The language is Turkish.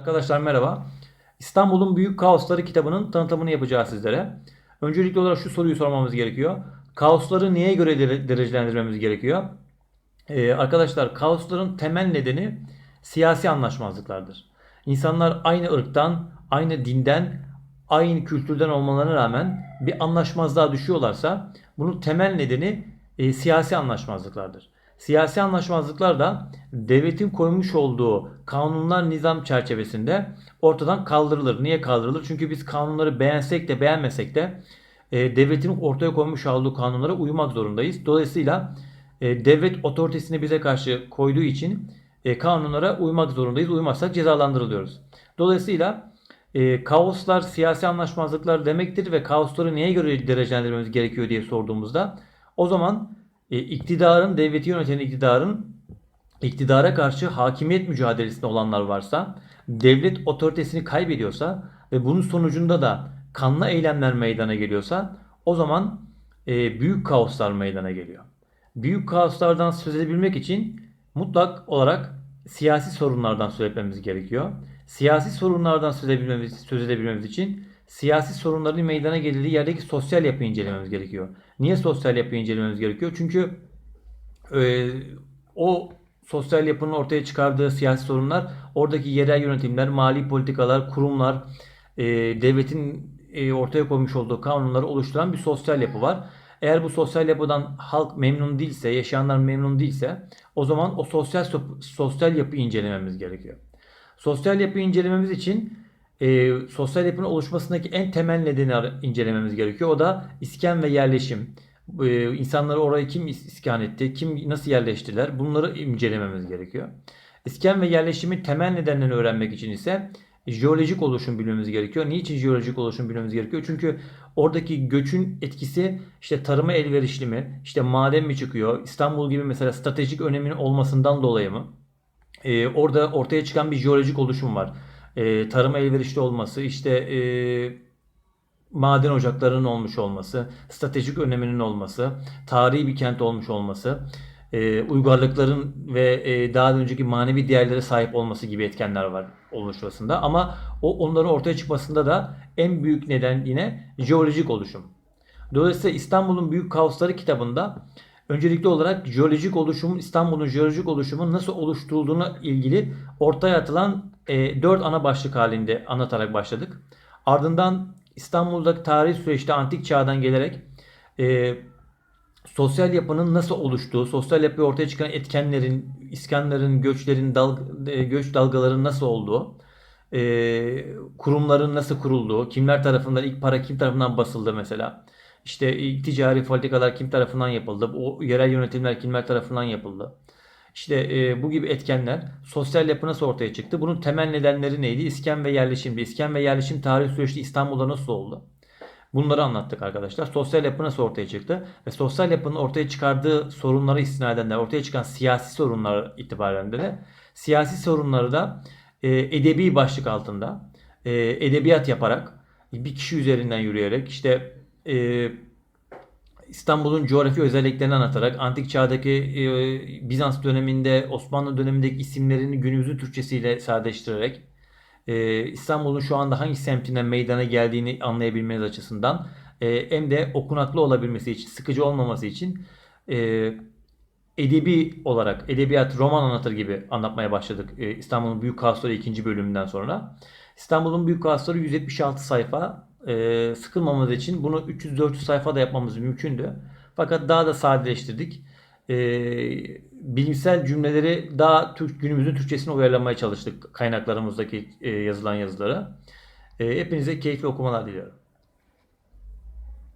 Arkadaşlar merhaba. İstanbul'un Büyük Kaosları kitabının tanıtımını yapacağız sizlere. Öncelikli olarak şu soruyu sormamız gerekiyor. Kaosları neye göre dere- derecelendirmemiz gerekiyor? Ee, arkadaşlar kaosların temel nedeni siyasi anlaşmazlıklardır. İnsanlar aynı ırktan, aynı dinden, aynı kültürden olmalarına rağmen bir anlaşmazlığa düşüyorlarsa bunun temel nedeni e, siyasi anlaşmazlıklardır. Siyasi anlaşmazlıklar da devletin koymuş olduğu kanunlar nizam çerçevesinde ortadan kaldırılır. Niye kaldırılır? Çünkü biz kanunları beğensek de beğenmesek de e, devletin ortaya koymuş olduğu kanunlara uymak zorundayız. Dolayısıyla e, devlet otoritesini bize karşı koyduğu için e, kanunlara uymak zorundayız. Uymazsak cezalandırılıyoruz. Dolayısıyla e, kaoslar siyasi anlaşmazlıklar demektir ve kaosları neye göre derecelendirmemiz gerekiyor diye sorduğumuzda o zaman e, iktidarın, devleti yöneten iktidarın iktidara karşı hakimiyet mücadelesinde olanlar varsa, devlet otoritesini kaybediyorsa ve bunun sonucunda da kanlı eylemler meydana geliyorsa o zaman e, büyük kaoslar meydana geliyor. Büyük kaoslardan söz edebilmek için mutlak olarak siyasi sorunlardan söz etmemiz gerekiyor. Siyasi sorunlardan söz edebilmemiz, söz edebilmemiz için siyasi sorunların meydana geldiği yerdeki sosyal yapıyı incelememiz gerekiyor. Niye sosyal yapıyı incelememiz gerekiyor? Çünkü e, o sosyal yapının ortaya çıkardığı siyasi sorunlar oradaki yerel yönetimler, mali politikalar, kurumlar, e, devletin e, ortaya koymuş olduğu kanunları oluşturan bir sosyal yapı var. Eğer bu sosyal yapıdan halk memnun değilse, yaşayanlar memnun değilse o zaman o sosyal sosyal yapıyı incelememiz gerekiyor. Sosyal yapıyı incelememiz için e, sosyal yapının oluşmasındaki en temel nedeni incelememiz gerekiyor. O da iskan ve yerleşim. E, insanları oraya kim is- iskan etti, kim nasıl yerleştiler bunları incelememiz gerekiyor. İskan ve yerleşimin temel nedenlerini öğrenmek için ise jeolojik oluşum bilmemiz gerekiyor. Niçin jeolojik oluşum bilmemiz gerekiyor? Çünkü oradaki göçün etkisi işte tarıma elverişli mi, işte maden mi çıkıyor, İstanbul gibi mesela stratejik öneminin olmasından dolayı mı? Ee, orada ortaya çıkan bir jeolojik oluşum var. Ee, tarıma elverişli olması, işte e, maden ocaklarının olmuş olması, stratejik öneminin olması, tarihi bir kent olmuş olması, e, uygarlıkların ve e, daha önceki manevi değerlere sahip olması gibi etkenler var oluşmasında. Ama o onların ortaya çıkmasında da en büyük neden yine jeolojik oluşum. Dolayısıyla İstanbul'un Büyük Kaosları kitabında öncelikli olarak jeolojik oluşumun İstanbul'un jeolojik oluşumun nasıl oluşturulduğuna ilgili ortaya atılan e, 4 ana başlık halinde anlatarak başladık. Ardından İstanbul'daki tarihi süreçte antik çağdan gelerek e, sosyal yapının nasıl oluştuğu, sosyal yapıyı ortaya çıkan etkenlerin, iskanların, göçlerin, dal, e, göç dalgalarının nasıl olduğu, e, kurumların nasıl kurulduğu, kimler tarafından, ilk para kim tarafından basıldı mesela. İşte ilk ticari politikalar kim tarafından yapıldı, o yerel yönetimler kimler tarafından yapıldı. İşte e, bu gibi etkenler sosyal yapı nasıl ortaya çıktı? Bunun temel nedenleri neydi? İskan ve yerleşimdi. İskan ve yerleşim tarihi süreçte İstanbul'da nasıl oldu? Bunları anlattık arkadaşlar. Sosyal yapı nasıl ortaya çıktı? Ve sosyal yapının ortaya çıkardığı sorunlara istinaden de ortaya çıkan siyasi sorunlar itibaren de siyasi sorunları da e, edebi başlık altında e, edebiyat yaparak bir kişi üzerinden yürüyerek işte e, İstanbul'un coğrafi özelliklerini anlatarak antik çağdaki e, Bizans döneminde Osmanlı dönemindeki isimlerini günümüzün Türkçesiyle sadeleştirerek e, İstanbul'un şu anda hangi semtinden meydana geldiğini anlayabilmeniz açısından e, hem de okunaklı olabilmesi için, sıkıcı olmaması için e, edebi olarak, edebiyat, roman anlatır gibi anlatmaya başladık e, İstanbul'un Büyük Kaosları ikinci bölümünden sonra. İstanbul'un Büyük Kaosları 176 sayfa. E, sıkılmamız için bunu 300-400 sayfada yapmamız mümkündü. Fakat daha da sadeleştirdik. E, bilimsel cümleleri daha Türk, günümüzün Türkçesine uyarlamaya çalıştık kaynaklarımızdaki e, yazılan yazılara. E, hepinize keyifli okumalar diliyorum.